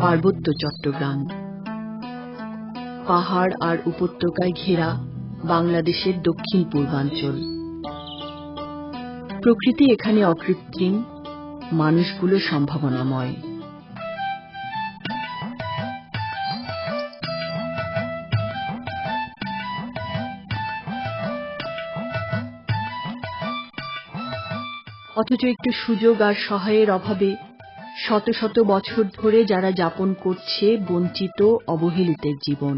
পার্বত্য চট্টগ্রাম। পাহাড় আর উপত্যকায় ঘেরা বাংলাদেশের দক্ষিণ পূর্বাঞ্চল। প্রকৃতি এখানে অকৃত্রিম, মানুষগুলো সম্ভাবনাময়। অথচ একটু সুযোগ আর সহায়ের অভাবে শত শত বছর ধরে যারা যাপন করছে বঞ্চিত, অবহেলিতের জীবন,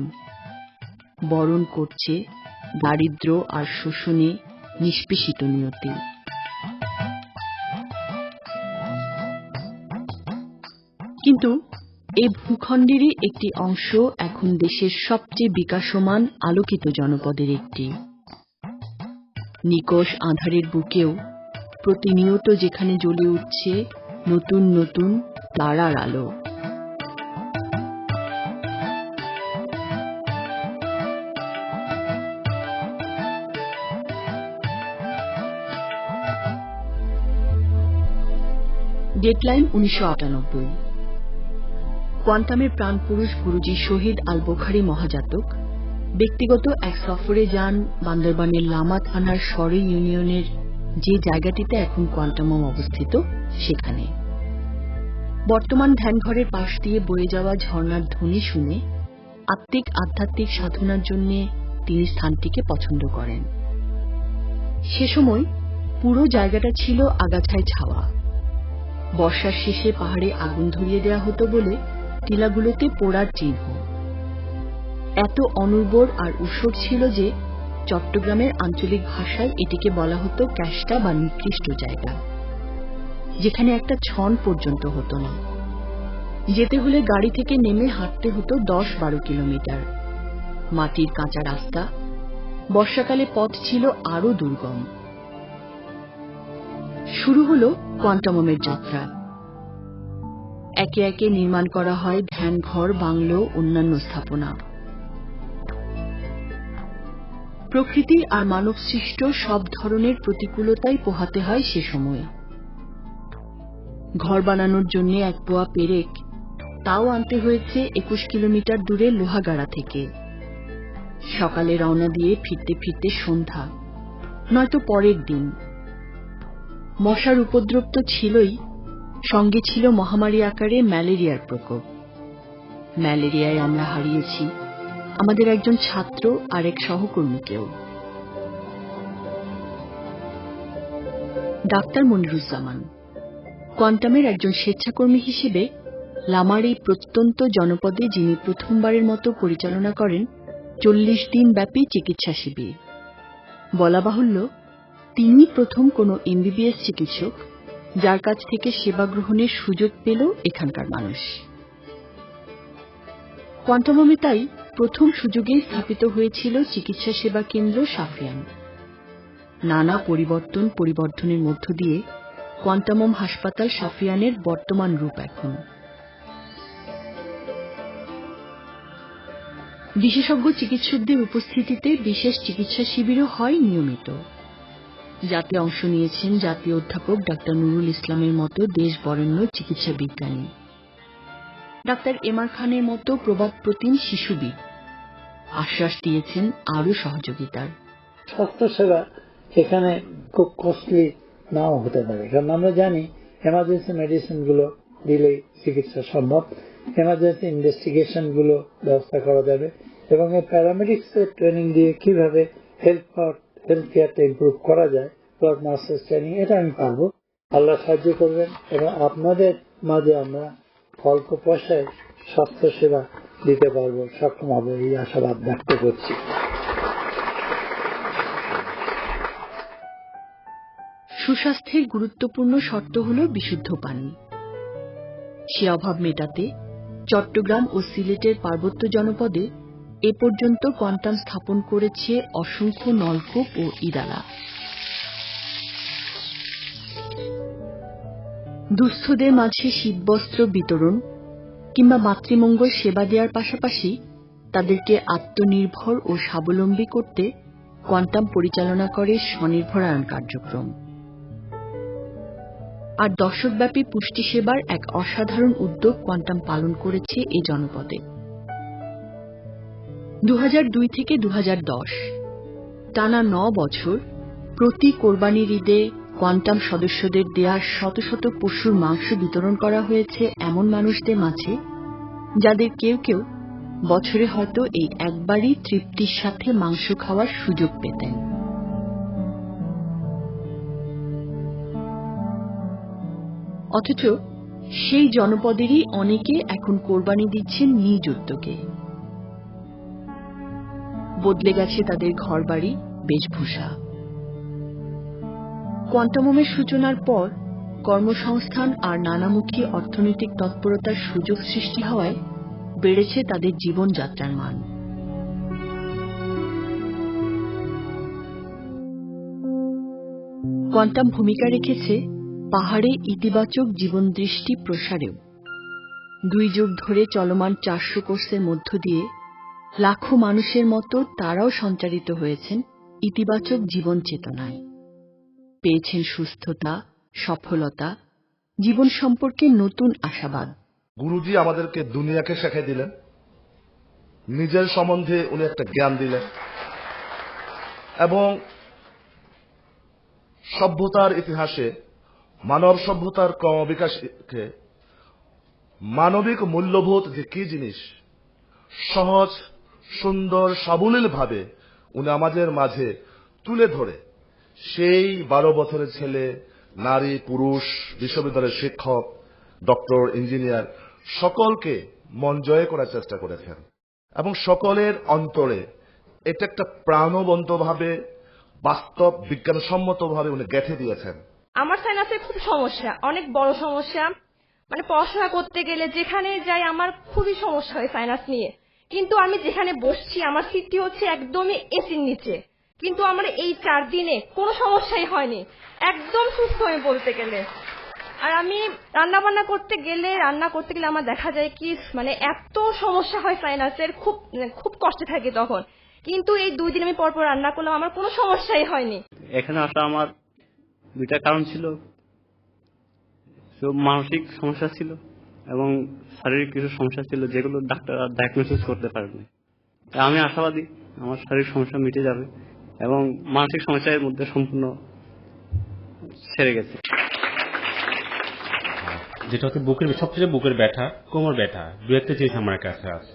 বরণ করছে দারিদ্র আর শোষণে নিষ্পেষিত নিয়তি। কিন্তু এই ভূখণ্ডেরই একটি অংশ এখন দেশের সবচেয়ে বিকাশমান আলোকিত জনপদের একটি। নিকষ আধারের বুকেও প্রতিনিয়ত যেখানে জ্বলে উঠছে নতুন নতুন তারার আলো। ডেডলাইন উনিশশো আটানব্বই। কোয়ান্টামের প্রাণপুরুষ গুরুজি শহীদ আল বোখারি মহাজাতক, ব্যক্তিগত এক সফরে যান বান্দরবানের লামা থানার সরে ইউনিয়নের যে জায়গাটিতে এখন কোয়ান্টামম অবস্থিত, সেখানে। বর্তমান ধ্যানঘরের পাশ দিয়ে বয়ে যাওয়া ঝর্ণার ধ্বনি শুনে আত্মিক আধ্যাত্মিক সাধনার জন্য তিনি স্থানটিকে পছন্দ করেন। সে সময় পুরো জায়গাটা ছিল আগাছায় ছাওয়া। বর্ষার শেষে পাহাড়ে আগুন ধরিয়ে দেওয়া হতো বলে টিলাগুলোতে পোড়ার চিহ্ন। এত অনুর্বর আর উসর ছিল যে চট্টগ্রামের আঞ্চলিক ভাষায় এটিকে বলা হতো ক্যাশটা বা নিকৃষ্ট জায়গা, যেখানে একটা ছন পর্যন্ত হতো না। যেতে হলে গাড়ি থেকে নেমে হাঁটতে হতো দশ বারো কিলোমিটার। মাটির কাঁচা রাস্তা, বর্ষাকালে পথ ছিল আরও দুর্গম। শুরু হল কোয়ান্টামমের যাত্রা। একে একে নির্মাণ করা হয় ধ্যানঘর বাংলো, অন্যান্য স্থাপনা। প্রকৃতি আর মানব সৃষ্ট সব ধরনের প্রতিকূলতাই পোহাতে হয় সে সময়ে। ঘর বানানোর জন্য এক পোয়া পেরেক, তাও আনতে হয়েছে একুশ কিলোমিটার দূরে লোহাগাড়া থেকে। সকালে রওনা দিয়ে ফিরতে ফিরতে সন্ধ্যা, নয়তো পরের দিন। মশার উপদ্রব তো ছিলই, সঙ্গে ছিল মহামারী আকারে ম্যালেরিয়ার প্রকোপ। ম্যালেরিয়ায় আমরা হারিয়েছি, আমাদের একজন ছাত্র আর এক সহকর্মীকেও। ডাক্তার মনিরুজ্জামান, কোয়ান্টামের একজন স্বেচ্ছাকর্মী হিসেবে লামার এই প্রত্যন্ত জনপদে যিনি প্রথমবারের মতো পরিচালনা করেন, চল্লিশ দিন ব্যাপী চিকিৎসা শিবির। বলা বাহুল্য তিনি প্রথম কোনো এমবিবিএস চিকিৎসক, যার কাছ থেকে সেবা গ্রহণের সুযোগ পেল এখানকার মানুষ। কোয়ান্টামমে তাই প্রথম সুযোগে স্থাপিত হয়েছিল চিকিৎসা সেবা কেন্দ্র সাফিয়ান। নানা পরিবর্তন পরিবর্ধনের মধ্য দিয়ে কোয়ান্টামম হাসপাতাল সাফিয়ানের বর্তমান রূপ এখন। বিশেষজ্ঞ চিকিৎসকদের উপস্থিতিতে বিশেষ চিকিৎসা শিবিরও হয় নিয়মিত। যাতে অংশ নিয়েছেন জাতীয় অধ্যাপক ডাক্তার নুরুল ইসলামের মতো দেশ বরেণ্য চিকিৎসা বিজ্ঞানী ডাক্তার এমআর খানের মতো প্রবাদ প্রতিম শিশুবিদ। আশ্বাস দিয়েছেন আরও সহযোগিতার। স্বাস্থ্যসেবা এখানে খুব কস্টলি নাও হতে পারে। কারণ আমরা জানি এমার্জেন্সি মেডিসিনগুলো দিলে চিকিৎসা সম্ভব। এমার্জেন্সি ইনভেস্টিগেশনগুলো ব্যবস্থা করা যাবে। এবং এই প্যারামেডিক্স ট্রেনিং দিয়ে কীভাবে হেল্প হেলথ হেলথ কেয়ারটা ইম্প্রুভ করা যায় ব্লাড মাস্টার্স ট্রেনিং এটা আমি পারব। আল্লাহ সাহায্য করবেন এবং আপনাদের মাঝে আমরা অল্প পয়সায় স্বাস্থ্য সেবা দিতে পারব। সক্ষম হব, এই আশাবাদ ব্যক্ত করছি। সুস্বাস্থ্যের গুরুত্বপূর্ণ শর্ত হল বিশুদ্ধ পানি। সে অভাব মেটাতে চট্টগ্রাম ও সিলেটের পার্বত্য জনপদে এ পর্যন্ত কোয়ান্টাম স্থাপন করেছে অসংখ্য নলকূপ ও ইদারা দুস্থদের মাঝে শীতবস্ত্র বিতরণ কিংবা মাতৃমঙ্গল সেবা দেওয়ার পাশাপাশি তাদেরকে আত্মনির্ভর ও স্বাবলম্বী করতে কোয়ান্টাম পরিচালনা করে স্বনির্ভরায়ণ কার্যক্রম। আর দশকব্যাপী পুষ্টি সেবার এক অসাধারণ উদ্যোগ কোয়ান্টাম পালন করেছে এই জনপদে। দু হাজার দুই থেকে দু হাজার দশ। টানা ন বছর প্রতি কোরবানির ঈদে কোয়ান্টাম সদস্যদের দেয়া শত শত পশুর মাংস বিতরণ করা হয়েছে এমন মানুষদের মাঝে, যাদের কেউ কেউ বছরে হয়তো এই একবারই তৃপ্তির সাথে মাংস খাওয়ার সুযোগ পেতেন। অথচ সেই জনপদেরই অনেকে এখন কোরবানি দিচ্ছেন নিজ উদ্যোগে বদলে গেছে তাদের ঘরবাড়ি, বেশভূষা। কোয়ান্টামমের সূচনার পর, কর্মসংস্থান আর নানামুখী অর্থনৈতিক তৎপরতার সুযোগ সৃষ্টি হওয়ায় বেড়েছে তাদের জীবনযাত্রার মান। কোয়ান্টাম ভূমিকা রেখেছে পাহাড়ে ইতিবাচক জীবন দৃষ্টি প্রসারেও। দুই যুগ ধরে চলমান চারশো কোর্সের মধ্য দিয়ে লাখো মানুষের মতো তারাও সঞ্চারিত হয়েছেন ইতিবাচক জীবন চেতনায়। পেয়েছেন সুস্থতা, সফলতা, জীবন সম্পর্কে নতুন আশাবাদ। গুরুজি আমাদেরকে দুনিয়াকে শেখাই দিলেন। নিজের সম্বন্ধে উনি একটা জ্ঞান দিলেন। এবং সভ্যতার ইতিহাসে, মানব সভ্যতার ক্রমবিকাশকে মানবিক মূল্যবোধ যে কি জিনিস, সহজ সুন্দর সাবলীল ভাবে উনি আমাদের মাঝে তুলে ধরে। সেই বারো বছরের ছেলে, নারী, পুরুষ, বিশ্ববিদ্যালয়ের শিক্ষক, ডক্টর, ইঞ্জিনিয়ার, সকলকে মন জয় করার চেষ্টা করেছেন। এবং সকলের অন্তরে এটা একটা প্রাণবন্তভাবে, বাস্তব বিজ্ঞানসম্মতভাবে উনি গেঁথে দিয়েছেন। আমার সাইনাসের খুব সমস্যা, অনেক বড় সমস্যা। মানে পড়াশোনা করতে গেলে যেখানে যাই আমার খুবই সমস্যা হয় সাইনাস নিয়ে। কিন্তু আমি যেখানে বসছি, আমার সিটটি হচ্ছে একদমই এসির নিচে। কিন্তু আমার এই চার দিনে কোনো সমস্যাই হয়নি। একদম সুস্থ হয়ে বলতে গেলে। আর আমি রান্না বান্না করতে গেলে, রান্না করতে গেলে আমার দেখা যায় কি মানে এত সমস্যা হয় সাইনাসের খুব খুব কষ্টে থাকি তখন। কিন্তু এই দুই দিন আমি পরপর রান্না করলাম, আমার কোনো সমস্যাই হয়নি। এখানে আসা আমার দুইটা কারণ ছিল। মানসিক সমস্যা ছিল। এবং শারীরিক কিছু সমস্যা ছিল, যেগুলো ডাক্তার ডায়াগনোসিস করতে পারেনি। আমি আশাবাদী, আমার শারীরিক সমস্যা মিটে যাবে এবং মানসিক সমস্যার মধ্যে সম্পূর্ণ ছেড়ে গেছে। যেটা হচ্ছে বুকের সবচেয়ে বুকের ব্যথা, কোমর ব্যথা, দু একটা জিনিস আমার কাছে আছে।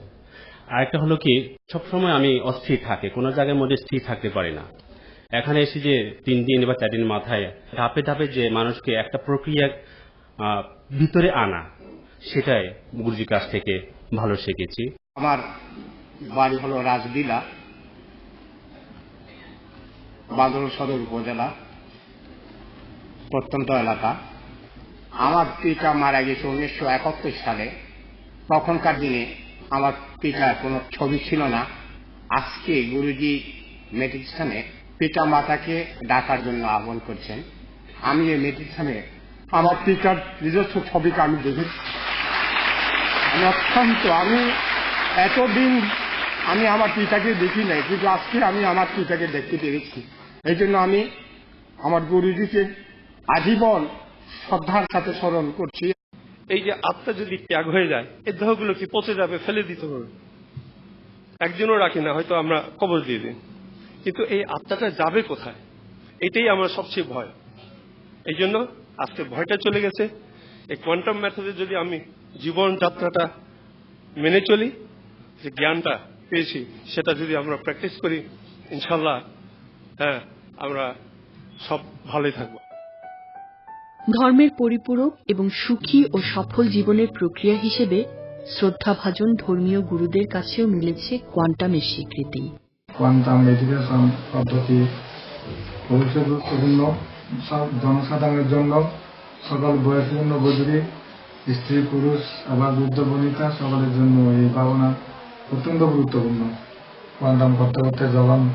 আরেকটা হলো কি, সবসময় আমি অস্থির থাকে, কোনো জায়গার মধ্যে স্থির থাকতে পারি না। এখানে এসে যে তিন দিন বা চার দিন মাথায় ধাপে ধাপে যে মানুষকে একটা প্রক্রিয়া ভিতরে আনা সেটাই গুরুজির কাছ থেকে ভালো শিখেছি। আমার বাড়ি হলো রাজবিলা বান্দর সদর উপজেলা, প্রত্যন্ত এলাকা। আমার পিতা মারা গেছে উনিশশো একাত্তর সালে। তখনকার দিনে আমার পিতার কোনো ছবি ছিল না। আজকে গুরুজি মেডিটেশনে পিতা মাতাকে ডাকার জন্য আহ্বান করছেন। আমি এই মেডিটেশনে আমার পিতার নিজস্ব ছবিকে আমি দেখেছি। আমি অত্যন্ত আমি এতদিন আমি আমার পিতাকে দেখি নাই কিন্তু আজকে আমি আমার পিতাকে দেখতে পেরেছি। এই জন্য আমি আমার গুরুজিকে আজীবন শ্রদ্ধার সাথে স্মরণ করছি। এই যে আত্মা যদি ত্যাগ হয়ে যায় এই দেহগুলো কি পচে যাবে, ফেলে দিতে হবে? একজনও রাখি না, হয়তো আমরা কবর দিয়ে দিই। কিন্তু এই আত্মাটা যাবে কোথায়? এটাই আমার সবচেয়ে ভয়। এই জন্য আজকে ভয়টা চলে গেছে। এই কোয়ান্টাম মেথডে যদি আমি জীবন যাত্রাটা মেনে চলি যে জ্ঞানটা পেয়েছি সেটা যদি আমরা প্র্যাকটিস করি ইনশাল্লাহ হ্যাঁ আমরা সব ভালোই থাকব। ধর্মের পরিপূরক এবং সুখী ও সফল জীবনের প্রক্রিয়া হিসেবে শ্রদ্ধাভাজন ধর্মীয় গুরুদের কাছেও মিলেছে কোয়ান্টামের স্বীকৃতি। কোয়ান্টাম মেডিটেশন পদ্ধতি ভবিষ্যৎ গুরুত্বপূর্ণ জনসাধারণের জন্য সকল বয়সপূর্ণ বজুরি স্ত্রী, পুরুষ, আবার বৃদ্ধ, বনিতা, সকলের জন্য এই ভাবনা অত্যন্ত গুরুত্বপূর্ণ। কোয়ান্টাম করতে করতে যখন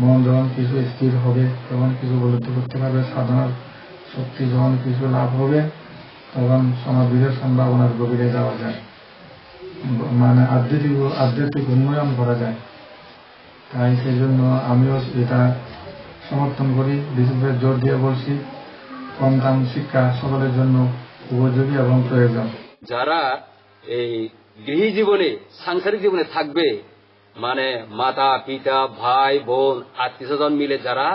মন যখন কিছু স্থির হবে, তখন কিছু উপলব্ধি করতে পারবে, সাধনার শক্তি যখন কিছু লাভ হবে, তখন সমাধির সম্ভাবনার গভীরে যাওয়া যায়। মানে আধ্যাত্মিক আধ্যাত্মিক উন্নয়ন করা যায়। তাই সেই জন্য আমিও এটা সমর্থন করি, বিশেষভাবে জোর দিয়ে বলছি কম দাম শিক্ষা সকলের জন্য উপযোগী এবং প্রয়োজন। যারা এই গৃহী জীবনে, সাংসারিক জীবনে থাকবে মানে মাতা, পিতা, ভাই, বোন আত্মীয় স্বজন মিলে যারা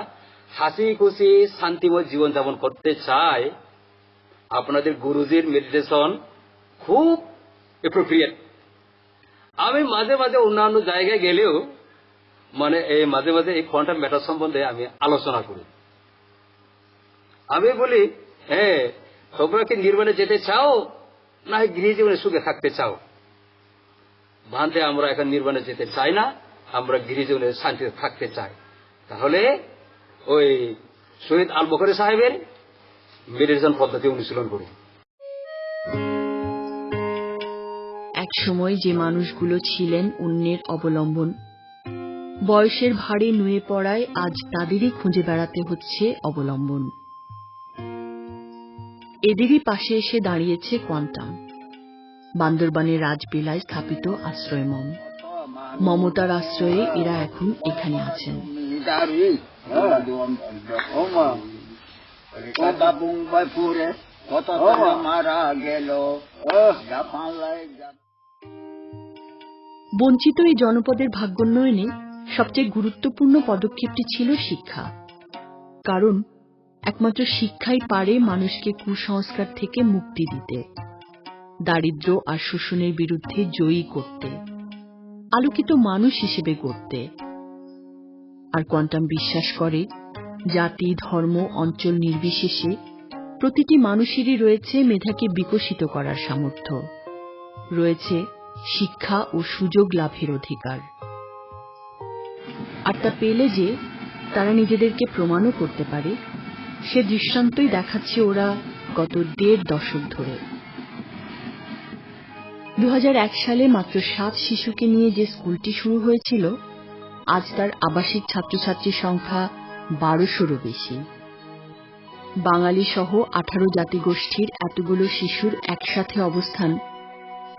হাসি খুশি, শান্তিময় জীবন যাপন করতে চায়, আপনাদের গুরুজির মেডিটেশন খুব এপ্রোপ্রিয়েট আমি মাঝে মাঝে অন্যান্য জায়গায় গেলেও মানে এই মাঝে মাঝে এই কোয়ান্টাম ম্যাটার সম্বন্ধে আমি আলোচনা করি। আমি বলি হ্যাঁ তোমরা কি নির্বাণে যেতে চাও, না গৃহ জীবনে সুখে থাকতে চাও? ভান্তে আমরা এখন নির্বাণে যেতে চাই না, আমরা গৃহ জীবনে শান্তিতে থাকতে চাই। তাহলে ওই শহীদ আল বকরি সাহেবের মেডিটেশন পদ্ধতি অনুশীলন করুন। এক সময় যে মানুষগুলো ছিলেন অন্যের অবলম্বন। বয়সের ভারে নুয়ে পড়ায় আজ তাদেরই খুঁজে বেড়াতে হচ্ছে অবলম্বন। এদেরই পাশে এসে দাঁড়িয়েছে কোয়ান্টাম। বান্দরবানের রাজবিলায় স্থাপিত আশ্রয়মম মমতার আশ্রয়ে এরা এখন এখানে আছেন। বঞ্চিত এই জনপদের ভাগ্যোন্নয়নে সবচেয়ে গুরুত্বপূর্ণ পদক্ষেপটি ছিল শিক্ষা। কারণ একমাত্র শিক্ষাই পারে মানুষকে কুসংস্কার থেকে মুক্তি দিতে, দারিদ্র আর শোষণের বিরুদ্ধে জয়ী করতে, আলোকিত মানুষ হিসেবে গড়তে। আর কোয়ান্টাম বিশ্বাস করে, জাতি, ধর্ম, অঞ্চল নির্বিশেষে প্রতিটি মানুষেরই রয়েছে মেধাকে বিকশিত করার সামর্থ্য। রয়েছে শিক্ষা ও সুযোগ লাভের অধিকার। আর তা পেলে যে তারা নিজেদেরকে প্রমাণও করতে পারে। সে দৃষ্টান্তই দেখাচ্ছে ওরা গত দেড় দশক ধরে। দু হাজার এক সালে মাত্র সাত শিশুকে নিয়ে যে স্কুলটি শুরু হয়েছিল, আজ তার আবাসিক ছাত্রছাত্রীর সংখ্যা বারোশোরও বেশি। বাঙালি সহ আঠারো জাতিগোষ্ঠীর এতগুলো শিশুর একসাথে অবস্থান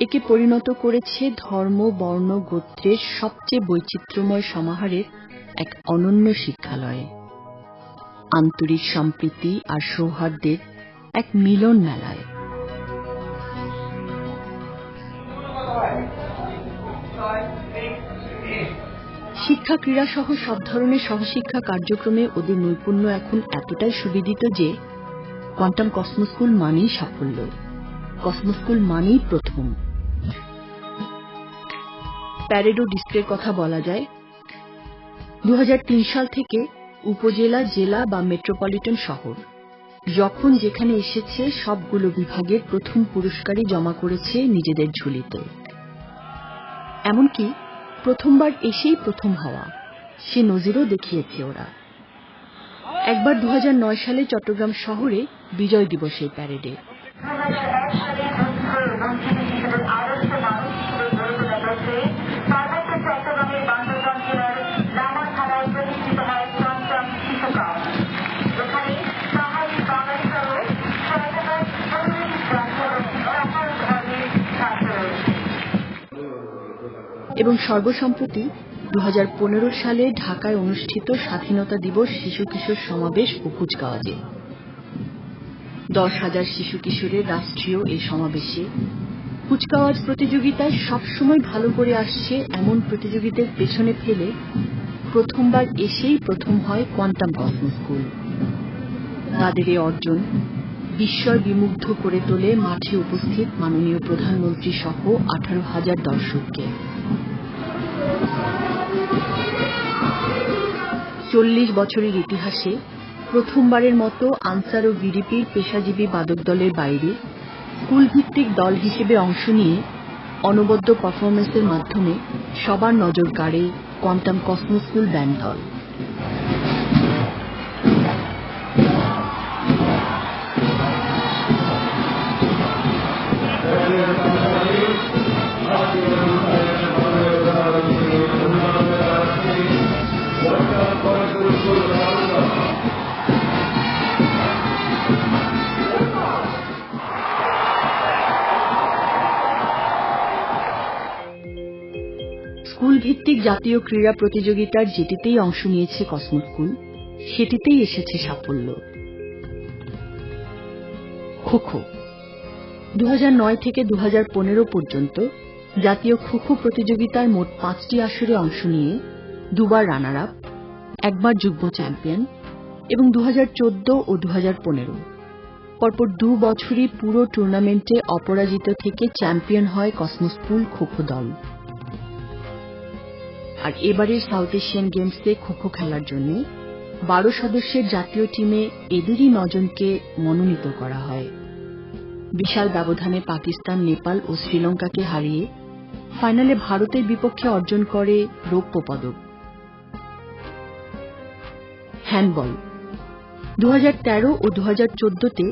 একে পরিণত করেছে ধর্ম, বর্ণ, গোত্রের সবচেয়ে বৈচিত্র্যময় সমাহারের এক অনন্য শিক্ষালয়ে। আন্তরিক সম্প্রীতি আর সৌহার্দ্যের এক মিলন মেলায়। শিক্ষা ক্রীড়া সহ সব ধরনের সহশিক্ষা কার্যক্রমে ওদের নৈপুণ্য এখন এতটাই সুবিদিত যে কোয়ান্টাম কসমো স্কুল মানেই সাফল্য। কসমো স্কুল মানেই প্রথম। প্যারেডো ডিস্ট্রিক্টের কথা বলা যায়। দু হাজার তিন সাল থেকে উপজেলা, জেলা বা মেট্রোপলিটন শহর। যখন যেখানে এসেছে, সবগুলো বিভাগের প্রথম পুরস্কারই জমা করেছে নিজেদের ঝুলিতে। এমনকি প্রথমবার এসেই প্রথম হওয়া, সে নজিরও দেখিয়েছে ওরা। একবার দু হাজার নয় সালে চট্টগ্রাম শহরে বিজয় দিবসের প্যারেডে এবং সর্বসম্প্রতি দু হাজার পনেরো সালে ঢাকায় অনুষ্ঠিত স্বাধীনতা দিবস শিশু কিশোর সমাবেশ ও কুচকাওয়াজে। দশ হাজার শিশু কিশোরের রাষ্ট্রীয় এই সমাবেশে কুচকাওয়াজ প্রতিযোগিতায় সবসময় ভালো করে আসছে এমন প্রতিযোগীদের পেছনে ফেলে প্রথমবার এসেই প্রথম হয় কোয়ান্টাম কসমো স্কুল। তাদের এই অর্জন বিস্ময় বিমুগ্ধ করে তোলে মাঠে উপস্থিত মাননীয় প্রধানমন্ত্রী সহ আঠারো হাজার দর্শককে। চল্লিশ বছরের ইতিহাসে প্রথমবারের মতো আনসার ও বিডিপির পেশাজীবী বাদক দলের বাইরে স্কুলভিত্তিক দল হিসেবে অংশ নিয়ে অনবদ্য পারফরমেন্সের মাধ্যমে সবার নজর কাড়ে কোয়ান্টাম কসমো স্কুল ব্যান্ড দল। জাতীয় ক্রীড়া প্রতিযোগিতার যেটিতেই অংশ নিয়েছে কসমো স্কুল সেটিতেই এসেছে সাফল্য। খো খো দু থেকে দু হাজার পনেরো পর্যন্ত জাতীয় খো খো প্রতিযোগিতায় মোট পাঁচটি আসরে অংশ নিয়ে দুবার রানার আপ একবার যুগ্ম চ্যাম্পিয়ন এবং দু হাজার চোদ্দ ও দু হাজার পনেরো। পরপর দু বছরই পুরো টুর্নামেন্টে অপরাজিত থেকে চ্যাম্পিয়ন হয় কসমো স্কুল খো খো দল। আর এবারের সাউথ এশিয়ান গেমসে খো খো খেলার জন্য বারো সদস্যের জাতীয় টিমে এদেরই নজনকে মনোনীত করা হয়। বিশাল ব্যবধানে পাকিস্তান, নেপাল ও শ্রীলঙ্কাকে হারিয়ে ফাইনালে ভারতের বিপক্ষে অর্জন করে রৌপ্য পদক। হ্যান্ডবল। দু হাজার তেরো ও দুহাজার চোদ্দ তে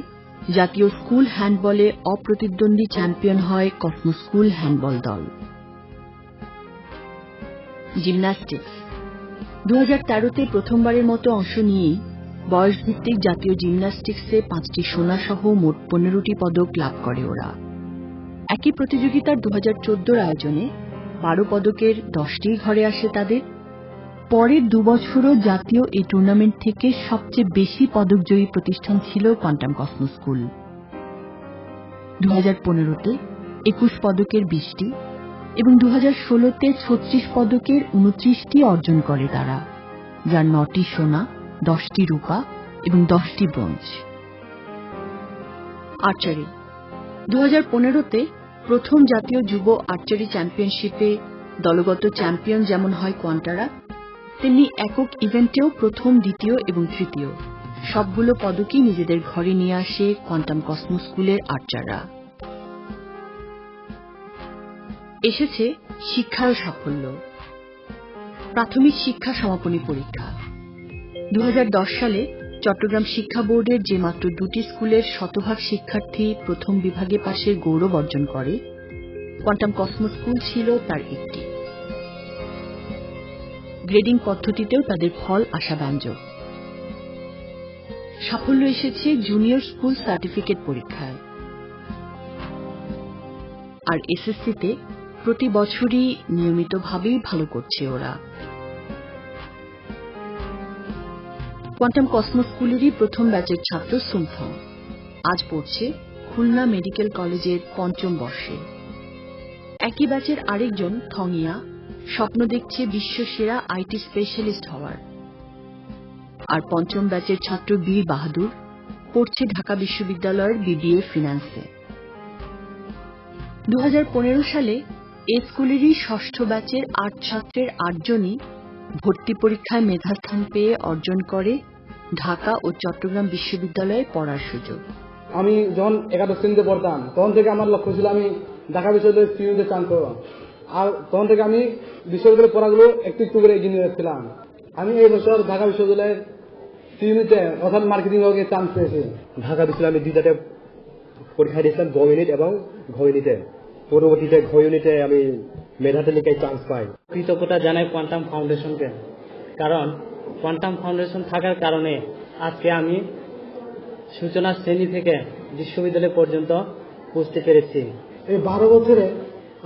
জাতীয় স্কুল হ্যান্ডবলে অপ্রতিদ্বন্দ্বী চ্যাম্পিয়ন হয় কসমো স্কুল হ্যান্ডবল দল। জিমন্যাস্টিক্স দু তে প্রথমবারের মতো অংশ নিয়েই বয়সভিত্তিক জাতীয় জিমন্যাস্টিক্সে পাঁচটি সোনা সহ মোট পনেরোটি পদক লাভ করে ওরা। একই প্রতিযোগিতার দু হাজার আয়োজনে বারো পদকের দশটি ঘরে আসে তাদের। পরের দুবছরও জাতীয় এই টুর্নামেন্ট থেকে সবচেয়ে বেশি পদকজয়ী প্রতিষ্ঠান ছিল কোয়ান্টাম কসমো স্কুল। দু হাজার পনেরোতে একুশ পদকের বিশটি এবং দু হাজার ষোলোতে ছত্রিশ পদকের উনত্রিশটি অর্জন করে তারা, যার নটি সোনা, দশটি রূপা এবং দশটি ব্রোঞ্জ। আর্চারি। দু হাজার পনেরোতে প্রথম জাতীয় যুব আর্চারি চ্যাম্পিয়নশিপে দলগত চ্যাম্পিয়ন যেমন হয় কোয়ান্টারা, তেমনি একক ইভেন্টেও প্রথম, দ্বিতীয় এবং তৃতীয়। সবগুলো পদকই নিজেদের ঘরে নিয়ে আসে কোয়ান্টাম কসমো স্কুলের আর্চাররা। এসেছে শিক্ষার সাফল্য। প্রাথমিক শিক্ষা সমাপনী পরীক্ষা। দু হাজার দশ সালে চট্টগ্রাম শিক্ষা বোর্ডের যে মাত্র দুটি স্কুলের শতভাগ শিক্ষার্থী প্রথম বিভাগে পাশের গৌরব অর্জন করে, কোয়ান্টাম কসমো স্কুল ছিল তার একটি। গ্রেডিং পদ্ধতিতেও তাদের ফল আশাব্যঞ্জক। সাফল্য এসেছে জুনিয়র স্কুল সার্টিফিকেট পরীক্ষায়। আর এসএসসিতে প্রতি বছরই নিয়মিতভাবেই ভালো করছে ওরা। কোয়ান্টাম কসমো স্কুলেরই প্রথম ব্যাচের ছাত্র সুমফং। আজ পড়ছে খুলনা মেডিকেল কলেজের পঞ্চম বর্ষে। একই ব্যাচের আরেকজন, থংইয়া, স্বপ্ন দেখছে বিশ্বসেরা আইটি স্পেশালিস্ট হওয়ার। আর পঞ্চম ব্যাচের ছাত্র বীর বাহাদুর পড়ছে ঢাকা বিশ্ববিদ্যালয়ের বিবিএ ফিন্যান্সে দু সালে এ স্কুলেরই ষষ্ঠ ব্যাচের আট ছাত্রের আটজনই ভর্তি পরীক্ষায় মেধাস্থান পেয়ে অর্জন করে ঢাকা ও চট্টগ্রাম বিশ্ববিদ্যালয়ে পড়ার সুযোগ। আমি যখন একাদশ শ্রেণীতে পড়তাম তখন থেকে আমার লক্ষ্য ছিল আমি ঢাকা বিশ্ববিদ্যালয়ের সিইউতে চান করব। আর তখন থেকে আমি বিশ্ববিদ্যালয়ের পড়াগুলো একটু একটু করে এগিয়ে নিয়ে যাচ্ছিলাম। আমি এই বছর ঢাকা বিশ্ববিদ্যালয়ের সিইউতে অর্থাৎ মার্কেটিং বিভাগে চান্স পেয়েছি। ঢাকা বিশ্ববিদ্যালয়ে আমি দুইটাতে পরীক্ষা দিয়েছিলাম গ এবং ইউনিটে পরবর্তীতে ঘ ইউনিটে আমি মেধা তালিকায় চান্স পাই। কৃতজ্ঞতা জানাই কোয়ান্টাম ফাউন্ডেশনকে কারণ কোয়ান্টাম ফাউন্ডেশন থাকার কারণে আজকে আমি সূচনা শ্রেণি থেকে বিশ্ববিদ্যালয় পর্যন্ত পৌঁছতে পেরেছি। এই বারো বছরে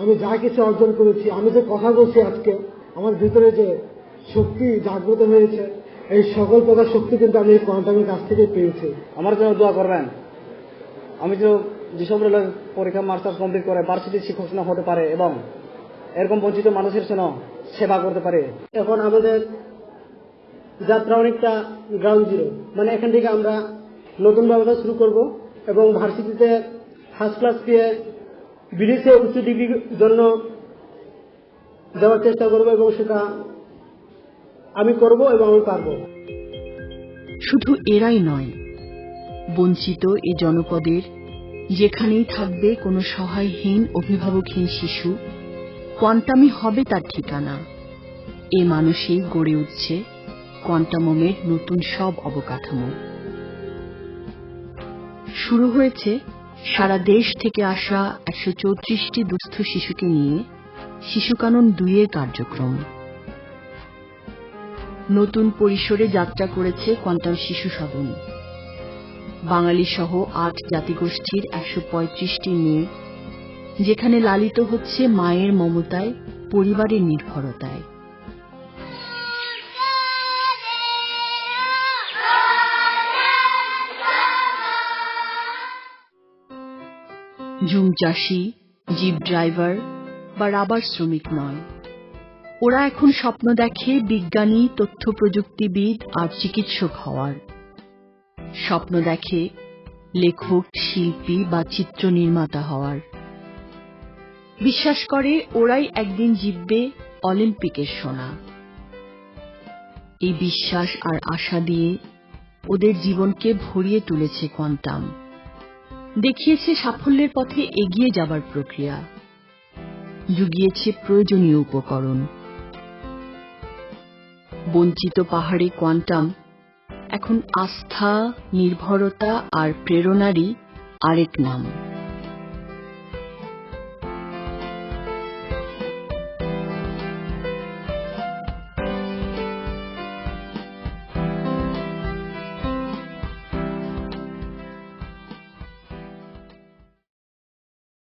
আমি যা কিছু অর্জন করেছি আমি যে কথা বলছি আজকে আমার ভিতরে যে শক্তি জাগ্রত হয়েছে এই সকল প্রকার শক্তি কিন্তু আমি এই কোয়ান্টামের কাছ থেকে পেয়েছি। আমার জন্য দোয়া করবেন। আমি তো যেসব পরীক্ষা মাস্টার্স কমপ্লিট করে ভার্সিটির শিক্ষক না হতে পারে এবং এরকম বঞ্চিত মানুষের জন্য সেবা করতে পারে। এখন আমাদের যাত্রা অনেকটা গ্রাউন্ড জিরো মানে এখান থেকে আমরা নতুন ব্যবসা শুরু করব এবং ভার্সিটিতে ফার্স্ট ক্লাস পেয়ে বিদেশে উচ্চ ডিগ্রির জন্য দেওয়ার চেষ্টা করব এবং সেটা আমি করব এবং আমি পারব। শুধু এরাই নয়, বঞ্চিত এ জনপদের যেখানেই থাকবে কোনো সহায়হীন অভিভাবকহীন শিশু, কোয়ান্টামই হবে তার ঠিকানা। এ মানুষেই গড়ে উঠছে কোয়ান্টামমের নতুন সব অবকাঠামো। শুরু হয়েছে সারা দেশ থেকে আসা একশো চৌত্রিশটি দুস্থ শিশুকে নিয়ে শিশুকানন দুইয়ের কার্যক্রম। নতুন পরিসরে যাত্রা করেছে কোয়ান্টাম শিশু সদন। বাঙালি সহ আট জাতিগোষ্ঠীর একশো পঁয়ত্রিশটি মেয়ে, যেখানে লালিত হচ্ছে মায়ের মমতায়, পরিবারের নির্ভরতায়। জুম চাষি, জিপ ড্রাইভার বা রাবার শ্রমিক নয়। ওরা এখন স্বপ্ন দেখে বিজ্ঞানী তথ্য প্রযুক্তিবিদ আর চিকিৎসক হওয়ার। স্বপ্ন দেখে লেখক, শিল্পী বা চিত্র নির্মাতা হওয়ার। বিশ্বাস করে ওরাই একদিন জিতবে অলিম্পিকের সোনা। এই বিশ্বাস আর আশা দিয়ে ওদের জীবনকে ভরিয়ে তুলেছে কোয়ান্টাম। দেখিয়েছে সাফল্যের পথে এগিয়ে যাবার প্রক্রিয়া। জুগিয়েছে প্রয়োজনীয় উপকরণ। বঞ্চিত পাহাড়ে কোয়ান্টাম এখন আস্থা নির্ভরতা আর প্রেরণারই আরেক নাম।